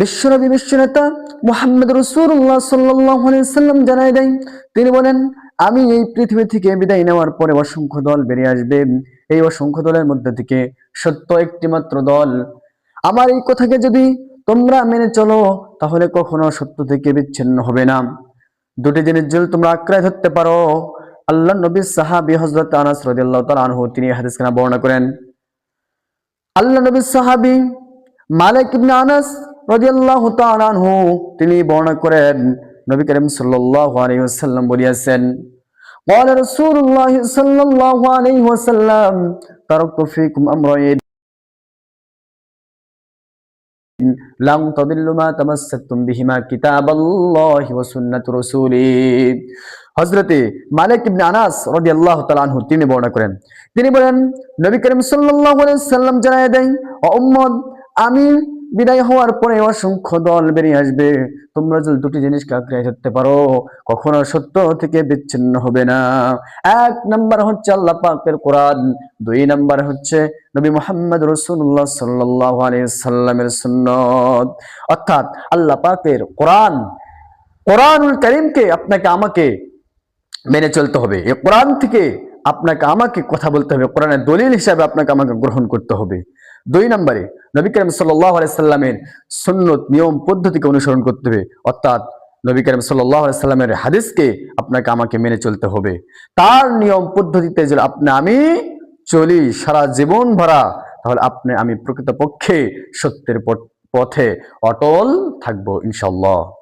বিশ্বনবী বিশ্বনেতা মোহাম্মদ রসুল্লাহ সাল্লাম জানাই দেয় তিনি বলেন, আমি এই পৃথিবী থেকে বিদায় নেওয়ার পরে অসংখ্য দল বেরিয়ে আসবে। এই অসংখ্য দলের মধ্যে থেকে সত্য একটি মাত্র দল। আমার এই কথাকে যদি তোমরা মেনে চলো, তাহলে কখনো সত্য থেকে বিচ্ছিন্ন হবে না। দুটি জিনিস যদি তোমরা আঁকড়ায় ধরতে পারো আল্লাহ নবী সাহাবি হজরত আনাস রাদিয়াল্লাহু আনহু তিনি হাদিস খানা বর্ণনা করেন। আল্লাহ নবী সাহাবি মালিক আনাস রাদিয়াল্লাহু তাআলা আনহু তিনি বর্ণনা করেন নবী করিম সাল্লাল্লাহু আলাইহি ওয়াসাল্লাম বলিয়াছেন قال رسول الله صلى الله عليه وسلم تركت فيكم أمرين لن تضلوا ما تمسكتم بهما كتاب الله وسنة رسوله হজরতে মালিক ইবনে আনাস রাদিয়াল্লাহু তাআলা আনহু তিনি বর্ণনা করেন তিনি বলেন নবী করিম সাল্লাল্লাহু আলাইহি সাল্লাম জানায় দেন ও উম্মত আমি বিদায় হওয়ার পরে অসংখ্য দল বেরিয়ে আসবে। তোমরা যদি দুটি জিনিসকে আঁকড়ে ধরতে পারো, কখনো সত্য থেকে বিচ্ছিন্ন হবে না। এক নাম্বার হচ্ছে আল্লাহ পাকের কোরআন, দুই নাম্বার হচ্ছে নবী মোহাম্মদ রসুল্লাহ সাল্লাহ সাল্লামের অর্থাৎ আল্লাহ পাকের কোরআন, কোরআনুল করিমকে আপনাকে আমাকে মেনে চলতে হবে। এ কোরআন থেকে আপনাকে আমাকে কথা বলতে হবে। কোরআনের দলিল হিসাবে আপনাকে আমাকে গ্রহণ করতে হবে। দুই নম্বরে নবী করিম সাল্লাহ আলাইসাল্লামের সুন্নত, নিয়ম, পদ্ধতিকে অনুসরণ করতে হবে। অর্থাৎ নবী করিম সাল্লাহ আলাইসাল্লামের হাদিসকে আপনাকে, আমাকে মেনে চলতে হবে। তার নিয়ম, পদ্ধতিতে যদি আপনি, আমি চলি সারা জীবন ভরা, তাহলে আপনি, আমি প্রকৃতপক্ষে সত্যের পথ- অটল থাকব ইনশাল্লাহ